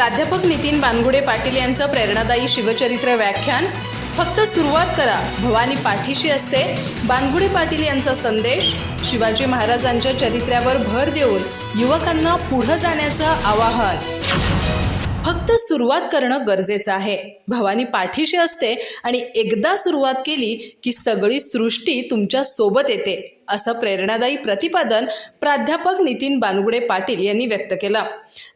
प्राध्यापक नितीन बानगुडे पाटील यांचं प्रेरणादायी शिवचरित्र व्याख्यान. फक्त सुरुवात करा. भवानी पाठीशी असते. बानगुडे पाटील यांचा संदेश. शिवाजी महाराजांच्या चरित्र्यावर भर देऊन युवकांना पुढं जाण्याचं आवाहन. फक्त सुरुवात करणं गरजेचं आहे. भवानी पाठीशी असते आणि एकदा सुरुवात केली की सगळी सृष्टी तुमच्यासोबत येते. असं प्रेरणादायी प्रतिपादन प्राध्यापक नितीन बानगुडे पाटील यांनी व्यक्त केलं.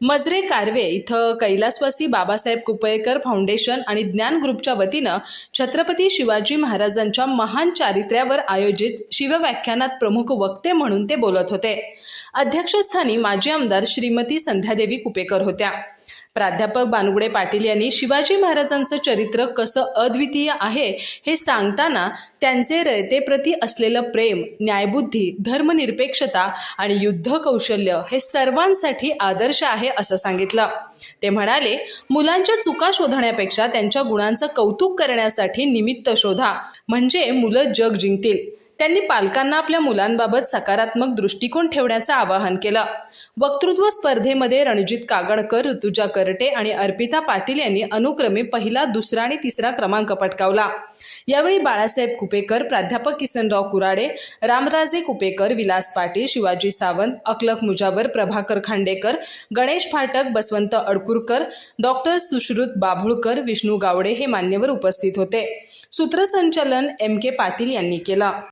मजरे कारवे इथं कैलासवासी बाबासाहेब कुपळेकर फाउंडेशन आणि ज्ञान ग्रुपच्या वतीनं छत्रपती शिवाजी महाराजांच्या महान चारित्र्यावर आयोजित शिवव्याख्यानात प्रमुख वक्ते म्हणून ते बोलत होते. अध्यक्षस्थानी माजी आमदार श्रीमती संध्यादेवी कुपेकर होत्या. प्राध्यापक बानगुडे पाटील यांनी शिवाजी महाराजांचं चरित्र कसं अद्वितीय आहे हे सांगताना त्यांचे रयतेप्रती असलेलं प्रेम न्याय न्यायबुद्धी धर्मनिरपेक्षता आणि युद्ध कौशल्य हे सर्वांसाठी आदर्श आहे असं सांगितलं. ते म्हणाले मुलांच्या चुका शोधण्यापेक्षा त्यांच्या गुणांचं कौतुक करण्यासाठी निमित्त शोधा. म्हणजे मुलं जग जिंकतील. त्यांनी पालकांना आपल्या मुलांबाबत सकारात्मक दृष्टिकोन ठेवण्याचं आवाहन केलं. वक्तृत्व स्पर्धेमध्ये रणजित कागणकर ऋतुजा करटे आणि अर्पिता पाटील यांनी अनुक्रमे पहिला दुसरा आणि तिसरा क्रमांक पटकावला. यावेळी बाळासाहेब कुपेकर प्राध्यापक किसनराव कुराडे रामराजे कुपेकर विलास पाटील शिवाजी सावंत अकलक मुजावर प्रभाकर खांडेकर गणेश फाटक बसवंत अडकुरकर डॉक्टर सुश्रुत बाभुळकर विष्णू गावडे हे मान्यवर उपस्थित होते. सूत्रसंचालन एम के पाटील यांनी केलं.